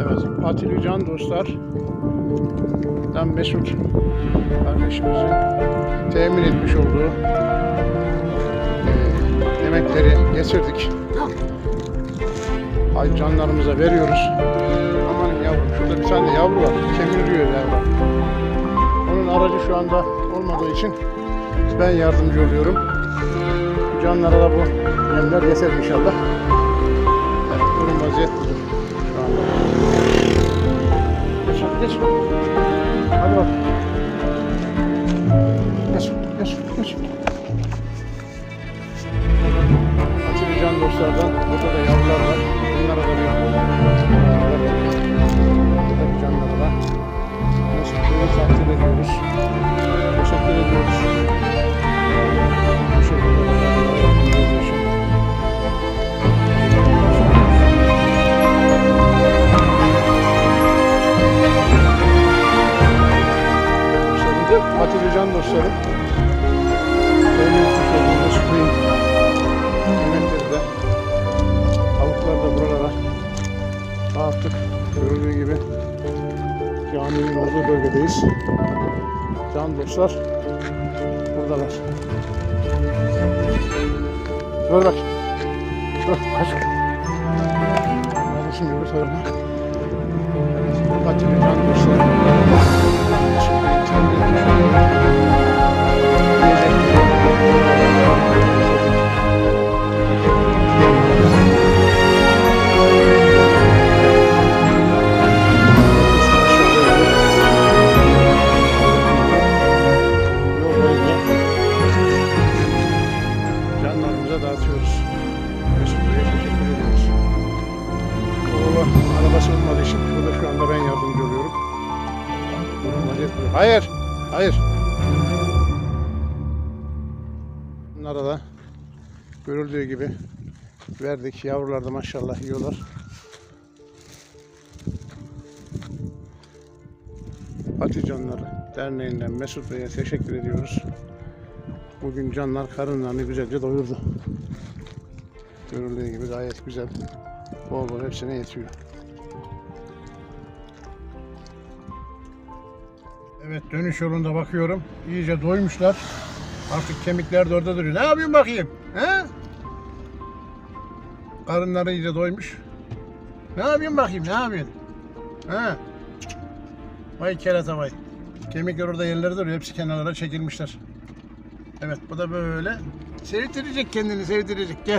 Evet, Atili Can dostlar. Dan Mesut kardeşimizin temin etmiş olduğu eee, yemekleri getirdik. Hay canlarımıza veriyoruz. Aman yavrum şurada bir tane yavru var. Kemirliyor yavru. Onun aracı şu anda olmadığı için ben yardımcı oluyorum. Canlara da bu yemler yeter inşallah. Evet, durum vaziyet budur şu anda. Geç, geç. Hadi bak. Geç, geç, geç. Can dostlardan burada da yavrular var. Can dostlarım. Etmiş olduğumuz kuyum yemekleri de tavukları da buralara dağıttık. Görüldüğü gibi caminin olduğu bölgedeyiz. Can dostlar buradalar. Dur bak. Dur aşk. Kardeşim öbür tarafa. Canlarımıza dağıtıyoruz. Mesut Bey'e teşekkür ediyoruz. Oğlu arabası olmadığı için burada şu anda ben yardımcı oluyorum. Hayır, hayır. Bunlara da görüldüğü gibi verdik. Yavrular da maşallah yiyorlar. Fatih Canları Derneği'nden Mesut Bey'e teşekkür ediyoruz. Bugün canlar karınlarını güzelce doyurdu. Görüldüğü gibi gayet güzel. Bol bol hepsine yetiyor. Evet dönüş yolunda bakıyorum. İyice doymuşlar. Artık kemikler de orada duruyor. Ne yapıyorsun bakayım? He? Karınları iyice doymuş. Ne yapıyorsun bakayım? Ne yapıyorsun? He? Vay kerata vay. Kemikler orada yerlerde duruyor. Hepsi kenarlara çekilmişler. Evet bu da böyle. Sevdirecek kendini sevdirecek. Gel.